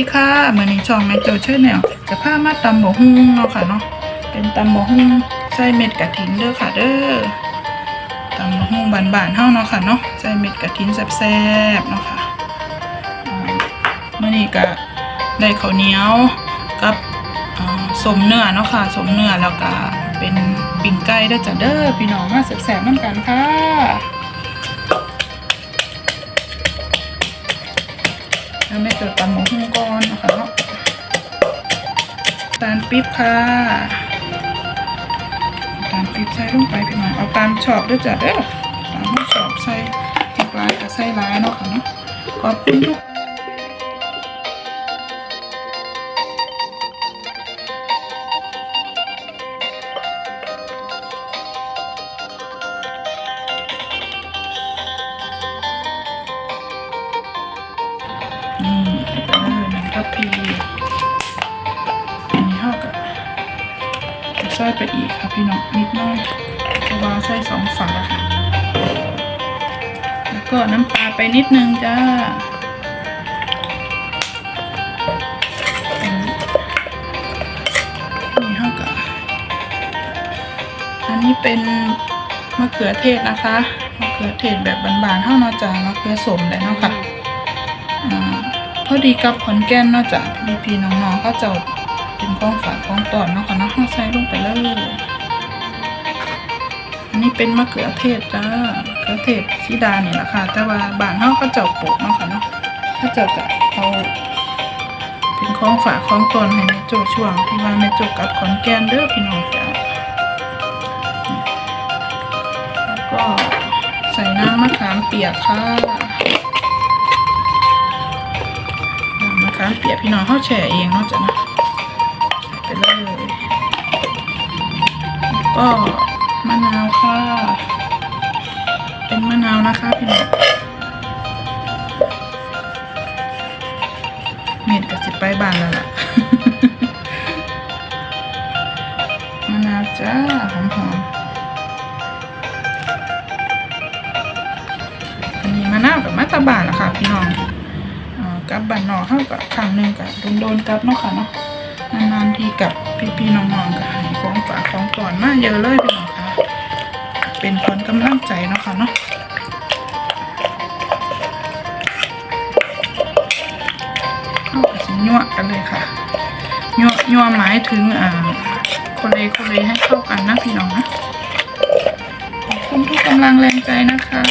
ดีค่ะเมือนในช่องแม่โจชอร์แนลจะพามาตำบะฮุ่งเนาะค่ะเนาะเป็นตำบะฮุ่งใส่เม็ดกะทินเด้อค่ะเด้อตำบะฮุ่งบานๆเฮาเนาะค่ะเนาะใส่เม็ดกะทินแซ่บๆเนาะค่ะมือนี้ก็ได้ข้าวเหนียวกับสมเนื้อเนาะค่ะสมเนื้อแล้วก็เป็นปิ้งไก่ด้จ้ะเด้อพี่น้องมาแซ่บๆน้ำกันค่ะ แล้วแม่เกิดตำหมูหุ้งก้อนนะคะเนาะตาลปิ๊บค่ะตาลปิ๊บใส่ลงไปพี่น้องเอาตามชอบด้วยจ้ะเด้อตามชอบใส่พริกลายกับใส่ลายเนาะค่ะเนาะขอบคุณทุก นี่เออหนึ่งทัพพีอันนี้เท่ากับจะใส่ไปอีกค่ะพี่น้องนิดหน้อยเพราะว่าใส่สองฝาค่ะ แล้วก็น้ำปลาไปนิดนึงจ้านี่เท่ากับอันนี้เป็นมะเขือเทศนะคะ มะเขือเทศแบบบานๆเท่านาจ้ามะเขือสมเลยเนาะค่ะ อดีกับขอนแก่นเนาะจ้ะพี่พี่น้องๆเขาจะเป็นของฝากของตอนเนาะค่ะนาะเขาใส่ลงไปเลยอันนี้เป็นมะเขือเทศจ้ามะเขือเทศสีดานี่แหละค่ะ แต่ว่าบ้านเขาเขาจ้าปลูกเนาะค่ะเนาะเขาจ้าก็เอาเป็นของฝากของตนให้แม่โจช่วงที่ว่าแม่โจกับขอนแก่นเด้อพี่น้องจ้ะแล้วก็ใส่น้ำมะขามเปียกค่ะ มะขามเปียกพี่น้องเข้าแช่เองนาะจ้ะนะใส่ไปเลยก็มะนาวค่ะ เป็นมะนาวนะคะพี่น้องเม็ดกับสิไปบานแล้วล่ะมะนาวจ้าหอมๆอันนี้มะนาวกับมะตาบานนะคะพี่น้อง กลับบ้านนอกเข้ากับครั้งหนึ่งกับโดนโดนๆกลับเนาะค่ะเนาะนานๆทีกับพี่ๆน้องๆกับหายของฝากของก่อนมาเยอะเลยพี่น้องค่ะเป็นคนกำลังใจเนาะค่ะเนาะเข้ากับสิยั่วกันเลยค่ะยั่วยั่วหมายถึงอ่าคนเลยคนเลยให้เข้ากันนะพี่น้องนะขอบคุณทุกกำลังแรงใจนะคะ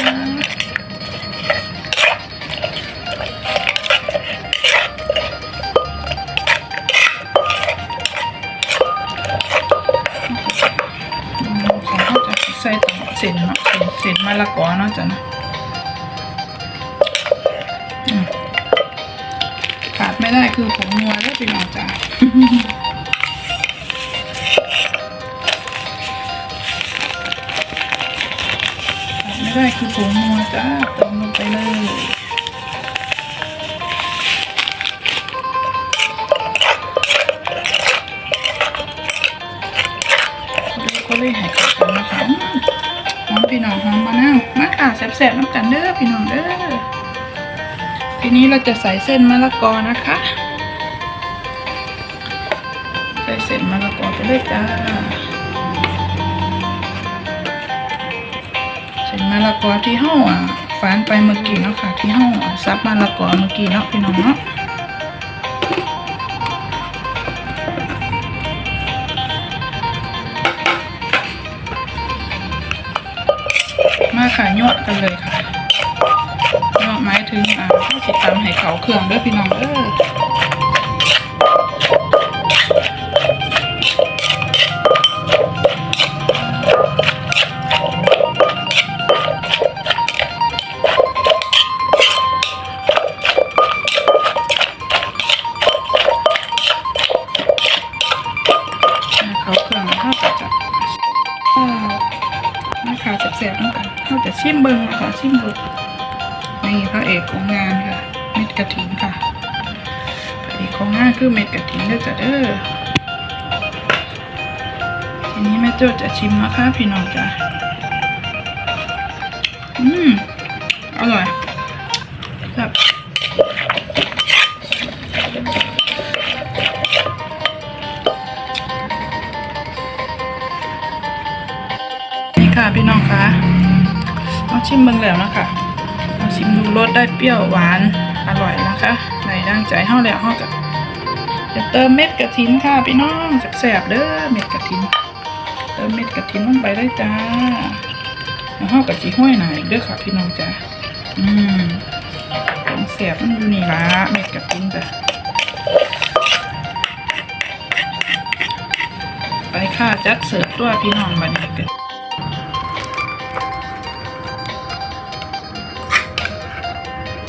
นเนาะเส้นมะละกอเนาะจ้ะนะขาดไม่ได้คือผงนัวแล้วพี่น้องจ้าขาดไม่ได้คือผงนัวจ้าเติมลงไปเลย แซ่บๆน้ำกันเด้อพี่น้องเด้อทีนี้เราจะใส่เส้นมะละกอนะคะ ใส่เส้นมะละกอไปเลยจ้าเส้นมะละกอที่ห่ออะฝานไปเมื่อกี้เนาะค่ะที่ห่อซับมะละกอเมื่อกี้เนาะพี่น้องเนาะ เลยค่ะยอดไม้ถึงอ่าข้าวสิตำให้เขาเครื่องด้วยพี่น้องเออ สิ้นะคะชิมเบิงนี่พระเอกของงานค่ะ เม็ดกระถินค่ะ พระเอกของงานคือเม็ดกระถินเด้อจ้ะเด้อ ทีนี้แม่โจ้จะชิมนะคะพี่น้องจ้ะอืม บิ่งแล้วนะคะเอาชิมดูรสได้เปรี้ยวหวานอร่อยนะคะในดังใจเฮาแล้วเฮาก็จะเติมเม็ดกระถินค่ะพี่น้องแซ่บๆเด้อเม็ดกระถิน เติมเม็ดกระถินลงไปได้จ้าแล้วเฮากับจีห้อยหน่อยอีกเด้อค่ะพี่น้องจ้าอืมของแซ่บมันอยู่นี่ละเม็ดกระถินจ้ะไปค่ะจัดเสิร์ฟตัวพี่น้องบัดนี้กัน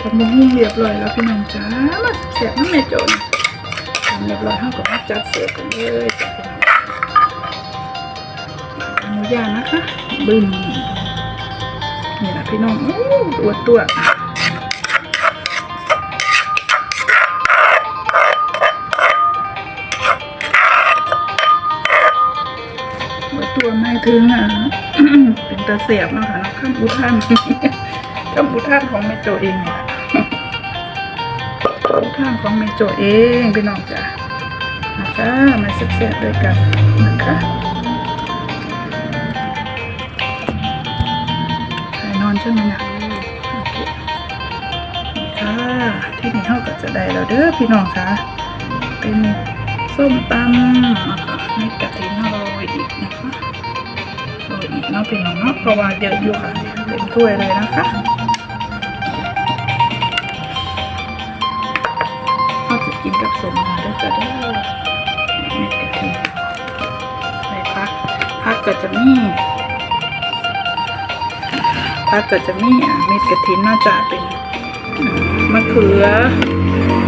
ทำมุ้งเรียบร้อยแล้วพี่น้องจ้ามาแซ่บน้ำเมจนทำเรียบร้อยเฮาก็มาจัดเสิร์ฟกันเลยจ้ะอนุญาตนะคะ บึ้มนี่แหละพี่น้องอู้ตัวตัวตัวตัวไม่ถึงอะเป็นตาเสียบนาะคะเนาะข้ามอุทานข้ามอุทานของเมโจเองเนี่ยอุทานของเมโจเองพี่น้องจ้ะนะคะมาเสียบๆด้วยกันนะคะถ่ายนอนใช่ไหมเนี่ยโอเคนี่ค่ะที่นี่เฮาก็จะได้แล้วเด้อพี่น้องค่ะ เป็นส้มตำนะคะเม็ดกะทิน่าโรยอีกนะคะโรยอีกเนาะพี่น้องเนาะเพราะว่าเยอะอยู่ค่ะเต็มถ้วยเลยนะคะ กินกับสมมาด้วยจะเด้เม็ดกะทิไปพักพักก็จะมีถ้าเกิดจะมีอะเม็ดกระถินน่าจะเป็นมะเขือ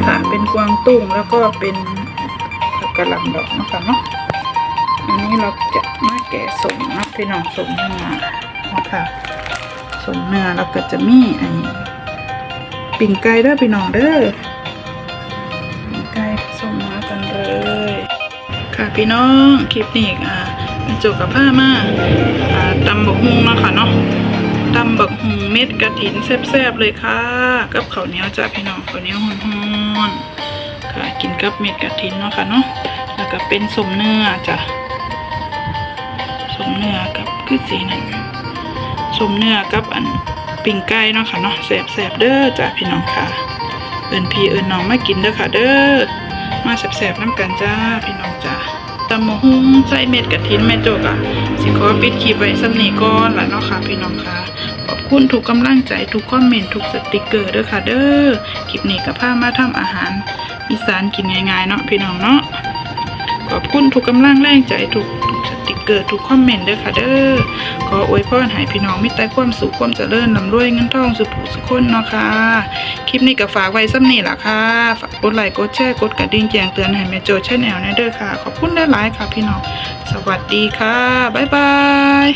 ค่ะเป็นกวางตุ้งแล้วก็เป็นกกะหล่ำดอกนะคะเนาะอันนี้เราจะมาแกะสมนะพี่น้องสมเนื้อนาะค่ะสมเนื้อแล้วก็จะมีอันนี้ปิ่งไก่ด้อพี่น้องเด้อ ค่ะพี่น้องคลิปนี้อ่าจกกับผ้ามาอ่าตำบกฮุงเนาะค่ะเนาะตำบักหุงเม็ดกระถินแซ่บๆเลยค่ะ กับข้าวเหนียวจ้ะพี่น้องข้าวเหนียวฮ้อนๆค่ะกินกับเม็ดกระถินเนาะค่ะเนาะแล้วก็เป็นสมเนื้อจ้ะสมเนื้อกับคือสีนั่นสมเนื้อกับอันปิ่งไก่เนาะค่ะเนาะแซ่บๆเด้อจ้ะพี่น้องค่ะ เอินพี่เอินน้องมากินเด้อค่ะเด้อมาแซ่บๆน้ำกันจ้า พี่น้องจ้า ตำมะฮุงใส่เม็ดกระถินแม่โจกอะสิขอปิดคลิปไว้สำนีก่อนละเนาะค่ะพี่น้องค่ะขอบคุณทุกกำลังใจทุกคอมเมนต์ทุกสติกเกอร์เด้อค่ะเด้อคลิปนี้กับพามาทำอาหารอีสานกินง่ายๆเนาะพี่น้องเนาะขอบคุณทุกกำลังแรงใจทุก เกิดทุกคอมเมนต์เด้อค่ะเด้อขออวยพรให้พี่น้องมิตรความสุขความเจริญลำรวยเงินทองสุขผู้สุขคนเนาะค่ะคลิปนี้ก็ฝากไว้ซ้ำนี่ล่ะค่ะฝากกดไลค์กดแชร์กดกระดิ่งแจ้งเตือนให้แม่โจชแนลนะเด้อค่ะ ขอบคุณหลายๆค่ะพี่น้อง สวัสดีค่ะบ๊ายบาย